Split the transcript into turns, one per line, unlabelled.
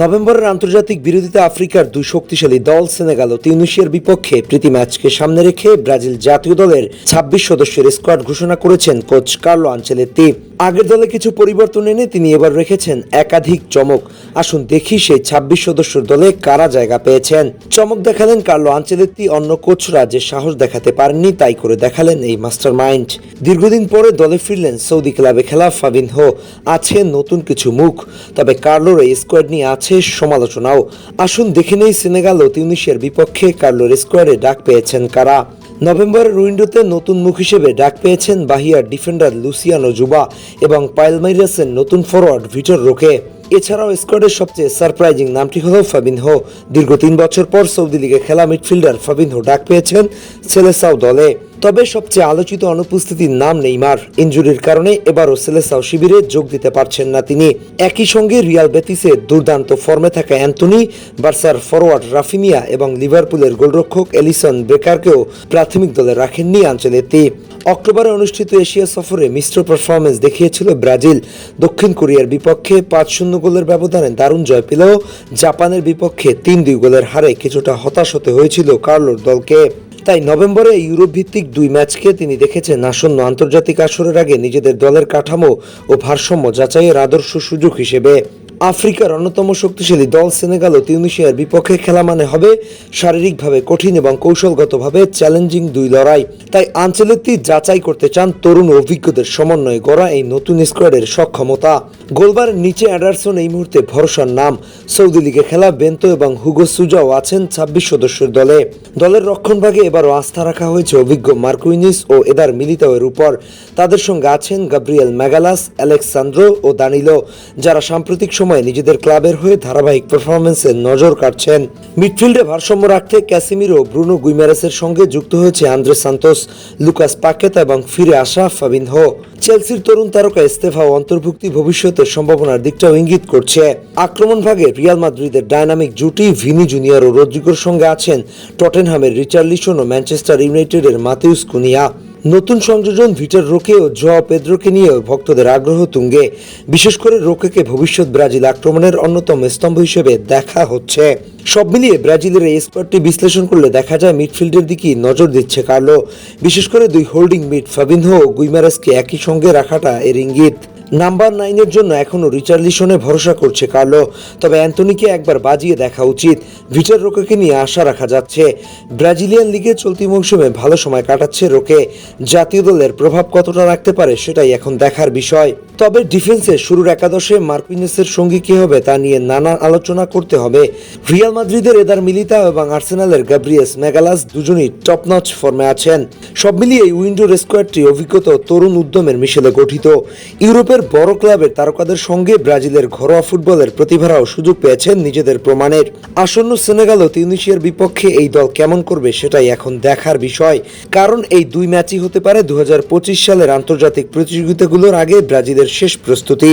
নভেম্বরের আন্তর্জাতিক বিরোধিতা আফ্রিকার দুই শক্তিশালী দল সেনেগাল ও তিউনিশিয়ার বিপক্ষে প্রীতি ম্যাচকে সামনে রেখে ব্রাজিল জাতীয় দলের ছাব্বিশ সদস্যের স্কোয়াড ঘোষণা করেছেন কোচ কার্লো আঞ্চেলেত্তি। আগের দলে কিছু পরিবর্তন এনে তিনি এবার রেখেছেন একাধিক চমক। আসুন দেখি সেই ছাব্বিশ সদস্যর দলে কারা জায়গা পেয়েছেন। চমক দেখালেন কার্লো আঞ্চেলেত্তি অন্য কোচরা যে সাহস দেখাতে পারেননি তাই করে দেখালেন এই মাস্টার মাইন্ড দীর্ঘদিন পরে দলে ফিরলেন সৌদি ক্লাবে খেলা ফাবিন হো আছে নতুন কিছু মুখ, তবে কার্লোর এই স্কোয়াড নিয়ে আছে সমালোচনাও। আসুন দেখে নেই সেনেগাল ও তিউনিশিয়ার বিপক্ষে কার্লোর স্কোয়াডে ডাক পেয়েছেন কারা। নভেম্বরের উইন্ডোতে নতুন মুখ হিসেবে ডাক পেয়েছেন বাহিয়ার ডিফেন্ডার লুসিয়ানো জুবা এবং পাইলমাইরাসের নতুন ফরোয়ার্ড ভিটর রোকে। এছাড়াও স্কোয়াডের সবচেয়ে সারপ্রাইজিং নামটি হল ফাবিনহো। দীর্ঘ তিন বছর পর সৌদি লিগে খেলা মিডফিল্ডার ফাবিনহো ডাক পেয়েছেন সেলেসাও দলে। তবে সবচেয়ে আলোচিত অনুপস্থিতির নাম নেইমার। ইনজুরির কারণে এবারও সেলেসাও শিবিরে যোগ দিতে পারছেন না তিনি। একই সঙ্গে রিয়াল বেতিসে দুর্দান্ত ফর্মে থাকা অ্যান্টনি, বার্সার ফরওয়ার্ড রাফিনিয়া এবং লিভারপুলের গোলরক্ষক এলিসন বেকারকেও প্রাথমিক দলে রাখেননি আঞ্চলেতি অক্টোবরে অনুষ্ঠিত এশিয়া সফরে মিশ্র পারফরমেন্স দেখিয়েছিল ব্রাজিল। দক্ষিণ কোরিয়ার বিপক্ষে পাঁচ শূন্য গোলের ব্যবধানে দারুণ জয় পেলেও জাপানের বিপক্ষে তিন দুই গোলের হারে কিছুটা হতাশ হতে হয়েছিল কার্লোর দলকে। তাই নভেম্বরে ইউরোপ ভিত্তিক দুই ম্যাচকে তিনি দেখেছেন আসন্ন আন্তর্জাতিক আসরের আগে নিজেদের দলের কাঠামো ও ভারসাম্য যাচাইয়ের আদর্শ সুযোগ হিসেবে। আফ্রিকার অন্যতম শক্তিশালী দল সেনেগাল ও তিউনিশিয়ার বিপক্ষে খেলা মানে হবে শারীরিকভাবে কঠিন এবং কৌশলগতভাবে চ্যালেঞ্জিং দুই লড়াই। তাই আঞ্চলেত্তি যাচাই করতে চান তরুণ অভিজ্ঞদের সমন্বয়ে গড়া এই নতুন স্কোয়াডের সক্ষমতা। গোলবারের নিচে অ্যাডারসন এই মুহূর্তে ভরসার নাম। সৌদি লিগে খেলা বেন্তো এবং হুগো সুজাও আছেন ছাব্বিশ সদস্যের দলে। দলের রক্ষণভাগে এবারও আস্থা রাখা হয়েছে অভিজ্ঞ মার্কুইনিস ও এদার মিলিতাওয়ের উপর। তাদের সঙ্গে আছেন গাব্রিয়েল ম্যাগালাস, অ্যালেক্সান্দ্রো ও দানিলো, যারা সাম্প্রতিক সময়ে নিজেদের ক্লাবের হয়ে ধারাবাহিক পারফরমেন্সে নজর কাটছেন মিডফিল্ডে ভারসাম্য রাখতে ক্যাসিমিরো ব্রুনো গুইমারেসের সঙ্গে যুক্ত হয়েছে আন্দ্রে সান্তোস, লুকাস পাকেতা এবং ফিরে আসা ফাবিনহো। চেলসির তরুণ তারকা ইস্তেফাও অন্তর্ভুক্তি ভবিষ্যতের সম্ভাবনার দিকটাও ইঙ্গিত করছে। আক্রমণ ভাগে রিয়াল মাদ্রিদের ডায়নামিক জুটি ভিনি জুনিয়র ও রদ্রিগোর সঙ্গে আছেন টটেনহামের রিচার্লিসন ও ম্যানচেস্টার ইউনাইটেডের মাথিউস কুনিয়া। নতুন সংযোজন ভিটার রোকে ও জোয়া পেদ্রোকে নিয়েও ভক্তদের আগ্রহ তুঙ্গে। বিশেষ করে রোকেকে ভবিষ্যৎ ব্রাজিল আক্রমণের অন্যতম স্তম্ভ হিসেবে দেখা হচ্ছে। সব মিলিয়ে ব্রাজিলের এই স্কোয়াডটি বিশ্লেষণ করলে দেখা যায় মিডফিল্ডের দিকেই নজর দিচ্ছে কার্লো। বিশেষ করে দুই হোল্ডিং মিড ফাবিনহো ও গুইমারাসকে একই সঙ্গে রাখাটা এর ইঙ্গিত। নাম্বার নাইনের জন্য এখনও রিচার্লিসনে ভরসা করছে কার্লো। তবে অ্যান্টনিকে একবার বাজিয়ে দেখা উচিত। ভিটার রোকেকে নিয়ে আশা রাখা যাচ্ছে। ব্রাজিলিয়ান লিগে চলতি মৌসুমে ভালো সময় কাটাচ্ছে রোকে। জাতীয় দলের প্রভাব কতটা রাখতে পারে সেটাই এখন দেখার বিষয়। তবে ডিফেন্সে শুরুর একাদশে মার্কুইনেসের সঙ্গী কে হবে তা নিয়ে নানা আলোচনা করতে হবে। রিয়াল মাদ্রিদের এদার মিলিতা এবং আর্সেনালের গ্যাব্রিয়েস মেগালাস দুজনই টপ নচ ফর্মে আছেন। সব মিলিয়ে উইন্ডোর স্কোয়াডটি অভিজ্ঞতা তরুণ উদ্যমের মিশেলে গঠিত। ইউরোপের বড় ক্লাবের তারকাদের সঙ্গে ব্রাজিলের ঘরোয়া ফুটবলের প্রতিভারাও সুযোগ পেয়েছেন নিজেদের প্রমাণের। আসন্ন সেনেগাল ও তিউনিশিয়ার বিপক্ষে এই দল কেমন করবে সেটাই এখন দেখার বিষয়। কারণ এই দুই ম্যাচই হতে পারে দু হাজার পঁচিশ সালের আন্তর্জাতিক প্রতিযোগিতাগুলোর আগে ব্রাজিলের শেষ প্রস্তুতি।